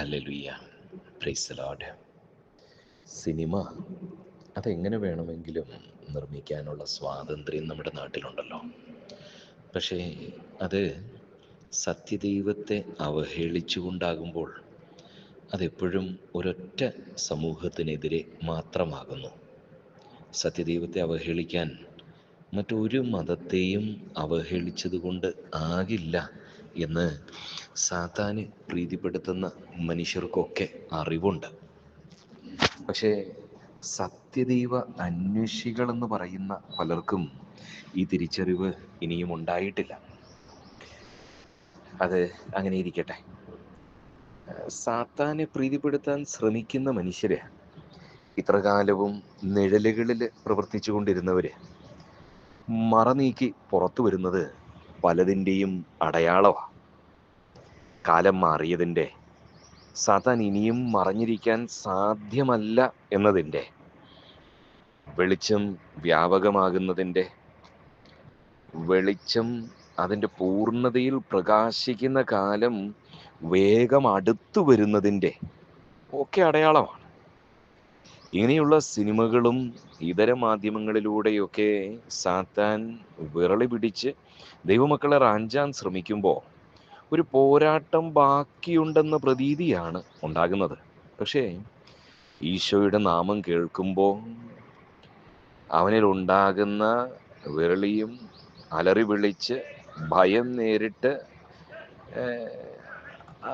Hallelujah praise load cinema അതെങ്ങനെ വേണമെങ്കിലും നിർമ്മിക്കാനുള്ള സ്വാതന്ത്ര്യം നമ്മുടെ നാട്ടിലുണ്ടല്ലോ. പക്ഷേ അത് സത്യദൈവത്തെ അവഹേളിച്ചുകൊണ്ടാകുമ്പോൾ അതെപ്പോഴും ഒരൊറ്റ സമൂഹത്തിനെതിരെ മാത്രമാകുന്നു. സത്യദൈവത്തെ അവഹേളിക്കാൻ മറ്റൊരു മതത്തെയും അവഹേളിച്ചതുകൊണ്ട് ആകില്ല എന്ന് സാത്താന് പ്രീതിപ്പെടുത്തുന്ന മനുഷ്യർക്കൊക്കെ അറിവുണ്ട്. പക്ഷേ സത്യദൈവ അന്വേഷികളെന്ന് പറയുന്ന പലർക്കും ഈ തിരിച്ചറിവ് ഇനിയും ഉണ്ടായിട്ടില്ല. അത് അങ്ങനെ ഇരിക്കട്ടെ. സാത്താനെ പ്രീതിപ്പെടുത്താൻ ശ്രമിക്കുന്ന മനുഷ്യര് ഇത്രകാലവും നിഴലുകളിൽ പ്രവർത്തിച്ചു കൊണ്ടിരുന്നവര് മറനീക്കി പുറത്തു വരുന്നത് പലതിന്റെയും അടയാളമാണ് കാലം മാറിയതിന്റെ സാത്താൻ ഇനിയും മറഞ്ഞിരിക്കാൻ സാധ്യമല്ല എന്നതിന്റെ വെളിച്ചം വ്യാപകമാകുന്നതിന്റെ വെളിച്ചം അതിന്റെ പൂർണതയിൽ പ്രകാശിക്കുന്ന കാലം വേഗം അടുത്തു വരുന്നതിന്റെ ഒക്കെ അടയാളമാണ്. ഇങ്ങനെയുള്ള സിനിമകളും ഇതര മാധ്യമങ്ങളിലൂടെയൊക്കെ സാത്താൻ വിറളി പിടിച്ച് ദൈവമക്കളെ റാഞ്ചാൻ ശ്രമിക്കുമ്പോൾ ഒരു പോരാട്ടം ബാക്കിയുണ്ടെന്ന പ്രതീതിയാണ് ഉണ്ടാകുന്നത്. പക്ഷേ ഈശോയുടെ നാമം കേൾക്കുമ്പോൾ അവനിൽ ഉണ്ടാകുന്ന വിരളിയും അലറി വിളിച്ച് ഭയം നേരിട്ട്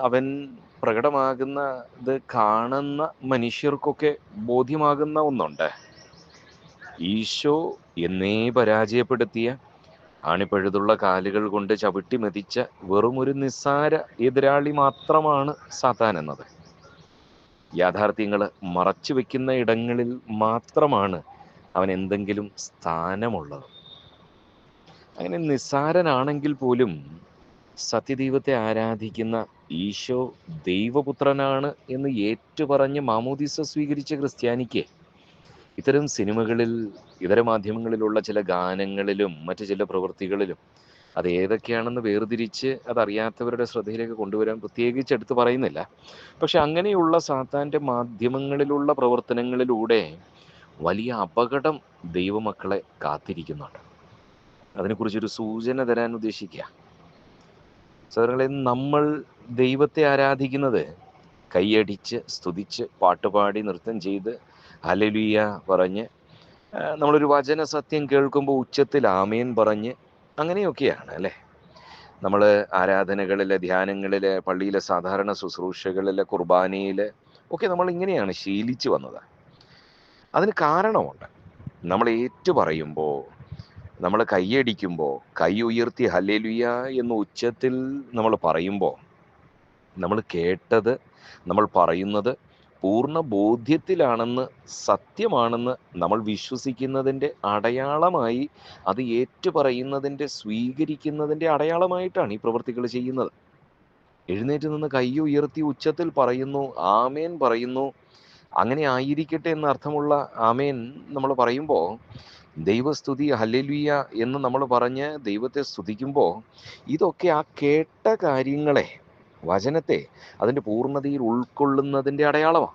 അവൻ പ്രകടമാകുന്ന ഇത് കാണുന്ന മനുഷ്യർക്കൊക്കെ ബോധ്യമാകുന്ന ഒന്നുണ്ട്. ഈശോ എന്നേ പരാജയപ്പെടുത്തിയ ആണിപ്പഴുതുള്ള കാലുകൾ കൊണ്ട് ചവിട്ടി മെതിച്ച വെറും ഒരു നിസ്സാര എതിരാളി മാത്രമാണ് സാത്താൻ എന്നത്. യാഥാർത്ഥ്യങ്ങൾ മറച്ചു വെക്കുന്ന ഇടങ്ങളിൽ മാത്രമാണ് അവൻ എന്തെങ്കിലും സ്ഥാനമുള്ളത്. അങ്ങനെ നിസ്സാരനാണെങ്കിൽ പോലും സത്യദൈവത്തെ ആരാധിക്കുന്ന ഈശോ ദൈവപുത്രനാണ് എന്ന് ഏറ്റുപറഞ്ഞ് മാമോദിസ സ്വീകരിച്ച ക്രിസ്ത്യാനിക്ക് ഇത്തരം സിനിമകളിൽ ഇതര മാധ്യമങ്ങളിലുള്ള ചില ഗാനങ്ങളിലും മറ്റു ചില പ്രവൃത്തികളിലും അത് ഏതൊക്കെയാണെന്ന് വേർതിരിച്ച് അതറിയാത്തവരുടെ ശ്രദ്ധയിലേക്ക് കൊണ്ടുവരാൻ പ്രത്യേകിച്ച് എടുത്തു പറയുന്നില്ല. പക്ഷെ അങ്ങനെയുള്ള സാത്താന്റെ മാധ്യമങ്ങളിലുള്ള പ്രവർത്തനങ്ങളിലൂടെ വലിയ അപകടം ദൈവമക്കളെ കാത്തിരിക്കുന്നുണ്ട്. അതിനെക്കുറിച്ചൊരു സൂചന തരാൻ ഉദ്ദേശിക്കുക. സഹോദരങ്ങളെ നമ്മൾ ദൈവത്തെ ആരാധിക്കുന്നത് കൈയടിച്ച് സ്തുതിച്ച് പാട്ടുപാടി നൃത്തം ചെയ്ത് അലലുയ പറഞ്ഞ് നമ്മളൊരു വചന സത്യം കേൾക്കുമ്പോൾ ഉച്ചത്തിൽ ആമേൻ പറഞ്ഞ് അങ്ങനെയൊക്കെയാണ് അല്ലേ? നമ്മൾ ആരാധനകളിൽ ധ്യാനങ്ങളിൽ പള്ളിയിലെ സാധാരണ ശുശ്രൂഷകളിൽ കുർബാനയിൽ ഒക്കെ നമ്മൾ ഇങ്ങനെയാണ് ശീലിച്ചു വന്നത്. അതിന് കാരണമുണ്ട്. നമ്മൾ ഏറ്റു പറയുമ്പോൾ നമ്മൾ കൈയടിക്കുമ്പോൾ കൈ ഉയർത്തി ഹല്ലേലുയ എന്ന് ഉച്ചത്തിൽ നമ്മൾ പറയുമ്പോൾ നമ്മൾ കേട്ടത് നമ്മൾ പറയുന്നത് പൂർണ ബോധ്യത്തിലാണെന്ന് സത്യമാണെന്ന് നമ്മൾ വിശ്വസിക്കുന്നതിന്റെ അടയാളമായി അത് ഏറ്റുപറയുന്നതിന്റെ സ്വീകരിക്കുന്നതിന്റെ അടയാളമായിട്ടാണ് ഈ പ്രവൃത്തികൾ ചെയ്യുന്നത്. എഴുന്നേറ്റ് നിന്ന് കൈ ഉയർത്തി ഉച്ചത്തിൽ പറയുന്നു ആമേൻ പറയുന്നു. അങ്ങനെ ആയിരിക്കട്ടെ എന്ന അർത്ഥമുള്ള ആമേൻ നമ്മൾ പറയുമ്പോൾ ദൈവസ്തുതി ഹല്ലേലുയ്യ എന്ന് നമ്മൾ പറഞ്ഞ് ദൈവത്തെ സ്തുതിക്കുമ്പോൾ ഇതൊക്കെ ആ കേട്ട കാര്യങ്ങളെ വചനത്തെ അതിന്റെ പൂർണതയിൽ ഉൾക്കൊള്ളുന്നതിന്റെ അടയാളമാണ്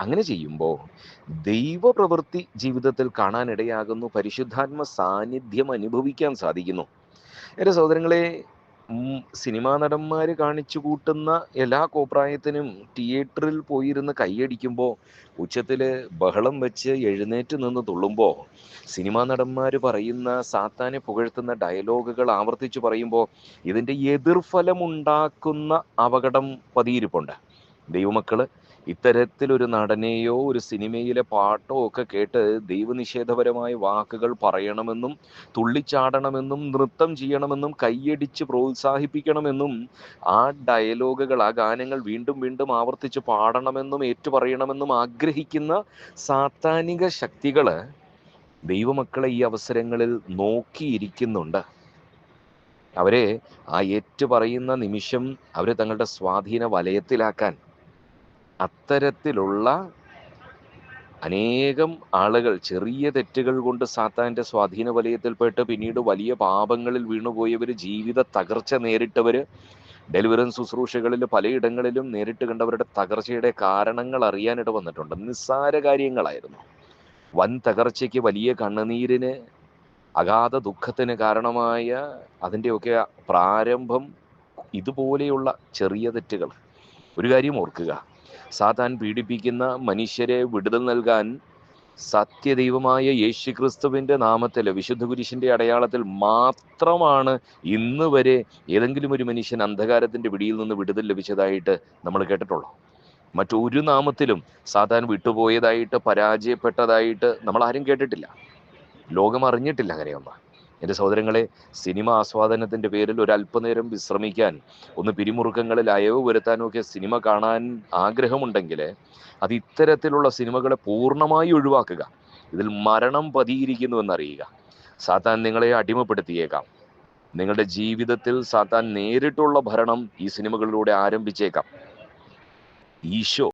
അങ്ങനെ ചെയ്യുമ്പോൾ ദൈവപ്രവൃത്തി ജീവിതത്തിൽ കാണാനിടയാകുന്നു പരിശുദ്ധാത്മ സാന്നിധ്യം അനുഭവിക്കാൻ സാധിക്കുന്നു. എന്റെ സഹോദരങ്ങളെ സിനിമാ നടന്മാർ കാണിച്ചു കൂട്ടുന്ന എല്ലാ കോപ്രായത്തിനും തിയേറ്ററിൽ പോയിരുന്ന് കൈയടിക്കുമ്പോൾ ഉച്ചത്തിൽ ബഹളം വെച്ച് എഴുന്നേറ്റ് നിന്ന് തുള്ളുമ്പോൾ സിനിമാ നടന്മാർ പറയുന്ന സാത്താനെ പുകഴ്ത്തുന്ന ഡയലോഗുകൾ ആവർത്തിച്ച് പറയുമ്പോൾ ഇതിന്റെ എതിർഫലമുണ്ടാക്കുന്ന അപകടം പതിയിരിപ്പുണ്ട്. ദൈവമക്കൾ ഇത്തരത്തിലൊരു നടനെയോ ഒരു സിനിമയിലെ പാട്ടോ ഒക്കെ കേട്ട് ദൈവനിഷേധപരമായ വാക്കുകൾ പറയണമെന്നും തുള്ളിച്ചാടണമെന്നും നൃത്തം ചെയ്യണമെന്നും കൈയടിച്ച് പ്രോത്സാഹിപ്പിക്കണമെന്നും ആ ഡയലോഗുകൾ ആ ഗാനങ്ങൾ വീണ്ടും വീണ്ടും ആവർത്തിച്ച് പാടണമെന്നും ഏറ്റുപറയണമെന്നും ആഗ്രഹിക്കുന്ന സാത്താനിക ശക്തികൾ ദൈവമക്കളെ ഈ അവസരങ്ങളിൽ നോക്കിയിരിക്കുന്നുണ്ട്. അവരെ ആ ഏറ്റുപറയുന്ന നിമിഷം അവരെ തങ്ങളുടെ സ്വാധീന വലയത്തിലാക്കാൻ അത്തരത്തിലുള്ള അനേകം ആളുകൾ ചെറിയ തെറ്റുകൾ കൊണ്ട് സാത്താന്റെ സ്വാധീന വലയത്തിൽപ്പെട്ട് പിന്നീട് വലിയ പാപങ്ങളിൽ വീണുപോയവർ ജീവിത തകർച്ച നേരിട്ടവർ ഡെലിവറൻസ് ശുശ്രൂഷകളിൽ പലയിടങ്ങളിലും നേരിട്ട് കണ്ടവരുടെ തകർച്ചയുടെ കാരണങ്ങൾ അറിയാനിട വന്നിട്ടുണ്ട്. നിസ്സാര കാര്യങ്ങളായിരുന്നു. വൻ തകർച്ചയ്ക്ക് വലിയ കണ്ണുനീരിന് അഗാധ ദുഃഖത്തിന് കാരണമായ അതിന്റെയൊക്കെ പ്രാരംഭം ഇതുപോലെയുള്ള ചെറിയ തെറ്റുകൾ. ഒരു കാര്യം ഓർക്കുക. സാത്താൻ പീഡിപ്പിക്കുന്ന മനുഷ്യരെ വിടുതൽ നൽകാൻ സത്യദൈവമായ യേശുക്രിസ്തുവിന്റെ നാമത്തിൽ വിശുദ്ധ കുരിശിന്റെ അടയാളത്തിൽ മാത്രമാണ് ഇന്ന് വരെ ഏതെങ്കിലും ഒരു മനുഷ്യൻ അന്ധകാരത്തിന്റെ പിടിയിൽ നിന്ന് വിടുതൽ ലഭിച്ചതായിട്ട് നമ്മൾ കേട്ടിട്ടുള്ളൂ. മറ്റൊരു നാമത്തിലും സാധാരണ വിട്ടുപോയതായിട്ട് പരാജയപ്പെട്ടതായിട്ട് നമ്മൾ ആരും കേട്ടിട്ടില്ല. ലോകം അറിഞ്ഞിട്ടില്ല അങ്ങനെയൊന്ന്. എന്റെ സഹോദരങ്ങളെ സിനിമ ആസ്വാദനത്തിന്റെ പേരിൽ ഒരു അല്പനേരം വിശ്രമിക്കാൻ ഒന്ന് പിരിമുറുക്കങ്ങളിൽ അയവ് വരുത്താനും ഒക്കെ സിനിമ കാണാൻ ആഗ്രഹമുണ്ടെങ്കിൽ അത് ഇത്തരത്തിലുള്ള സിനിമകളെ പൂർണമായി ഒഴിവാക്കുക. ഇതിൽ മരണം പതിയിരിക്കുന്നു എന്നറിയുക. സാത്താൻ നിങ്ങളെ അടിമപ്പെടുത്തിയേക്കാം. നിങ്ങളുടെ ജീവിതത്തിൽ സാത്താൻ നേരിട്ടുള്ള ഭരണം ഈ സിനിമകളിലൂടെ ആരംഭിച്ചേക്കാം. ഈശോ.